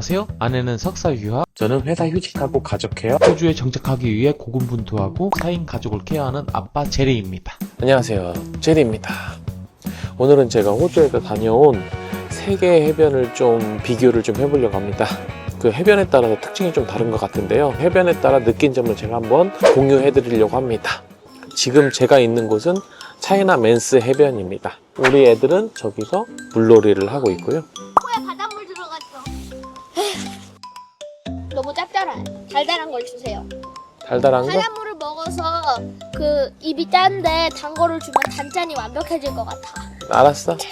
안녕하세요. 아내는 석사 유학, 저는 회사 휴직하고 가족해요. 호주에 정착하기 위해 고군분투하고 4인 가족을 케어하는 아빠 제리입니다. 안녕하세요. 제리입니다. 오늘은 제가 호주에서 다녀온 세계 해변을 좀 비교를 좀 해보려고 합니다. 그 해변에 따라서 특징이 좀 다른 것 같은데요. 해변에 따라 느낀 점을 제가 한번 공유해 드리려고 합니다. 지금 제가 있는 곳은 차이나 맨스 해변입니다. 우리 애들은 저기서 물놀이를 하고 있고요. 달달한 거? 바닷물을 먹어서 그 입이 짠데 단 거를 주면 단짠이 완벽해질 것 같아. 알았어. 나도.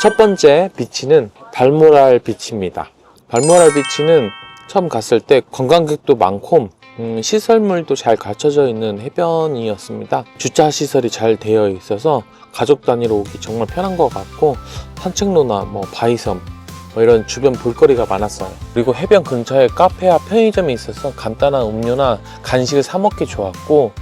첫 번째 비치는 발모랄 비치입니다. 발모랄 비치는 처음 갔을 때 관광객도 많고 음, 시설물도 잘 갖춰져 있는 해변이었습니다. 주차 시설이 잘 되어 있어서 가족 단위로 오기 정말 편한 것 같고 산책로나 뭐 바위섬 뭐 이런 주변 볼거리가 많았어요. 그리고 해변 근처에 카페와 편의점이 있어서 간단한 음료나 간식을 사 먹기 좋았고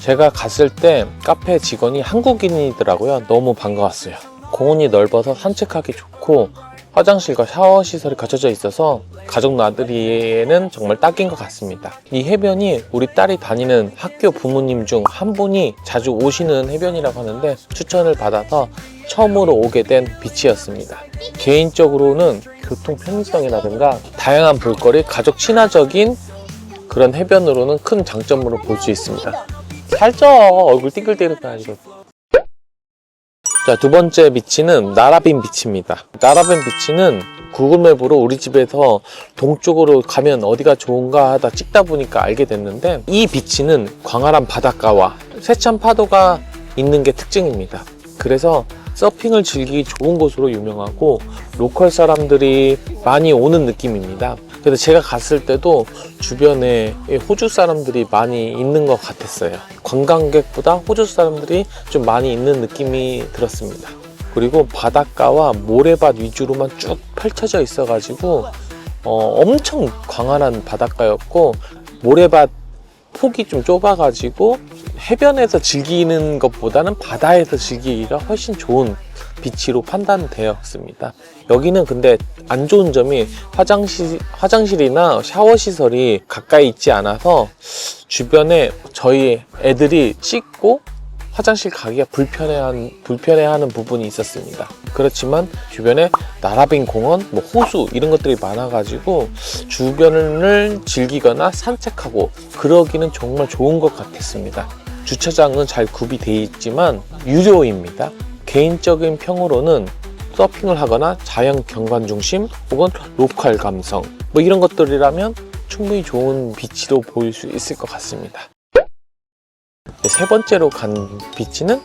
제가 갔을 때 카페 직원이 한국인이더라고요. 너무 반가웠어요. 공원이 넓어서 산책하기 좋고 화장실과 샤워 시설이 갖춰져 있어서 가족 나들이에는 정말 딱인 것 같습니다. 이 해변이 우리 딸이 다니는 학교 부모님 중 한 분이 자주 오시는 해변이라고 하는데 추천을 받아서 처음으로 오게 된 비치였습니다. 개인적으로는 교통 편의성이라든가 다양한 볼거리, 가족 친화적인 그런 해변으로는 큰 장점으로 볼 수 있습니다. 살쪄 얼굴 띵글띵글해가지고 자, 두 번째 비치는 나라빈 비치입니다. 나라빈 비치는 구글맵으로 우리 집에서 동쪽으로 가면 어디가 좋은가 하다 찍다 보니까 알게 됐는데 이 비치는 광활한 바닷가와 세찬 파도가 있는 게 특징입니다. 그래서 서핑을 즐기기 좋은 곳으로 유명하고 로컬 사람들이 많이 오는 느낌입니다. 그래서 제가 갔을 때도 주변에 호주 사람들이 많이 있는 것 같았어요. 관광객보다 호주 사람들이 좀 많이 있는 느낌이 들었습니다. 그리고 바닷가와 모래밭 위주로만 쭉 펼쳐져 있어가지고 어, 엄청 광활한 바닷가였고 모래밭 폭이 좀 좁아가지고 해변에서 즐기는 것보다는 바다에서 즐기기가 훨씬 좋은 비치로 판단되었습니다. 여기는 근데 안 좋은 점이 화장실, 화장실이나 샤워 시설이 가까이 있지 않아서 주변에 저희 애들이 씻고 화장실 가기가 불편해한, 불편해하는 부분이 있었습니다. 그렇지만 주변에 나라빈 공원, 뭐 호수 이런 것들이 많아가지고 주변을 즐기거나 산책하고 그러기는 정말 좋은 것 같았습니다. 주차장은 잘 구비되어 있지만 유료입니다. 개인적인 평으로는 서핑을 하거나 자연 경관 중심 혹은 로컬 감성 뭐 이런 것들이라면 충분히 좋은 비치로 보일 수 있을 것 같습니다. 네, 세 번째로 간 비치는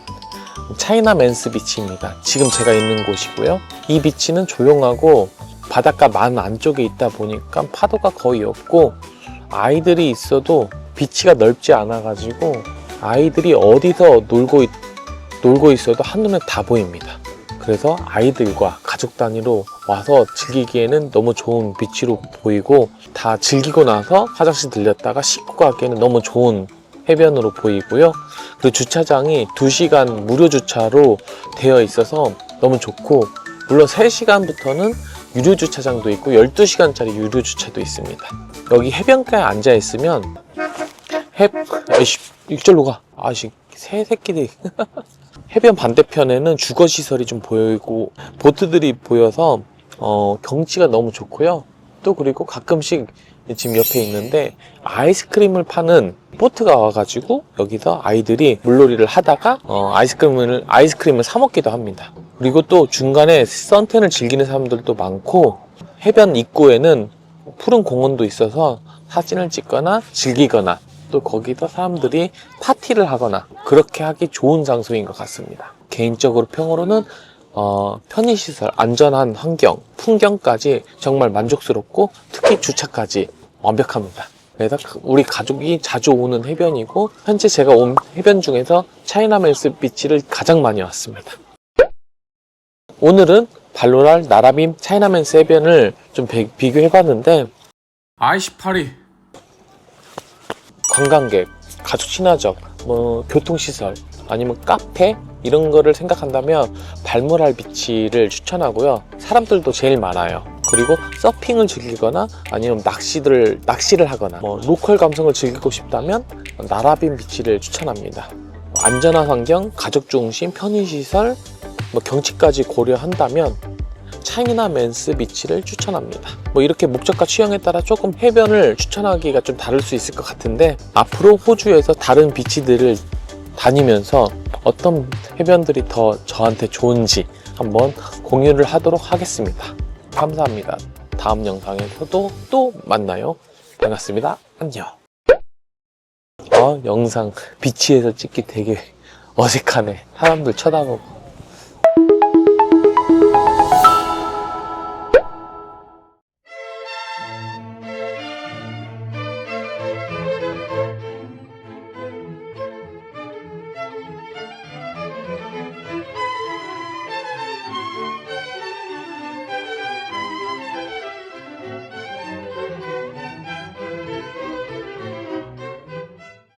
차이나 맨스 비치입니다. 지금 제가 있는 곳이고요. 이 비치는 조용하고 바닷가 만 안쪽에 있다 보니까 파도가 거의 없고 아이들이 있어도 비치가 넓지 않아 가지고 아이들이 어디서 놀고, 있, 놀고 있어도 한눈에 다 보입니다. 그래서 아이들과 가족 단위로 와서 즐기기에는 너무 좋은 비치로 보이고 다 즐기고 나서 화장실 들렸다가 씻고 가기에는 너무 좋은 해변으로 보이고요. 그 주차장이 2시간 무료 주차로 되어 있어서 너무 좋고 물론 3시간부터는 유료 주차장도 있고 12시간짜리 유료 주차도 있습니다. 여기 해변가에 앉아 있으면 해 아이씨 이절로 가. 아씨 새 새끼들. 해변 반대편에는 주거 시설이 좀 보이고 보트들이 보여서 어, 경치가 너무 좋고요. 또 그리고 가끔씩 지금 옆에 있는데 아이스크림을 파는 보트가 와가지고 여기서 아이들이 물놀이를 하다가 어, 아이스크림을 아이스크림을 사 먹기도 합니다. 그리고 또 중간에 선탠을 즐기는 사람들도 많고 해변 입구에는 푸른 공원도 있어서 사진을 찍거나 즐기거나 또 거기서 사람들이 파티를 하거나 그렇게 하기 좋은 장소인 것 같습니다. 개인적으로 평으로는 어, 편의시설, 안전한 환경, 풍경까지 정말 만족스럽고 특히 주차까지 완벽합니다. 그래서 우리 가족이 자주 오는 해변이고 현재 제가 온 해변 중에서 차이나멜스 비치를 가장 많이 왔습니다. 오늘은 발로랄 나라빔 차이나맨스 해변을 좀 비- 비교해봤는데 아이씨 파리. 관광객, 가족 친화적, 뭐 교통시설, 아니면 카페 이런 거를 생각한다면 발모랄 비치를 추천하고요. 사람들도 제일 많아요. 그리고 서핑을 즐기거나 아니면 낚시를 낚시를 하거나 뭐 로컬 감성을 즐기고 싶다면 나라빈 비치를 추천합니다. 안전한 환경, 가족 중심, 편의 시설, 뭐 경치까지 고려한다면 차이나 맨스 비치를 추천합니다. 뭐 이렇게 목적과 취향에 따라 조금 해변을 추천하기가 좀 다를 수 있을 것 같은데 앞으로 호주에서 다른 비치들을 다니면서 어떤 해변들이 더 저한테 좋은지 한번 공유를 하도록 하겠습니다. 감사합니다. 다음 영상에서도 또 만나요. 반갑습니다. 안녕. 어, 영상 비치에서 찍기 되게 어색하네. 사람들 쳐다보고.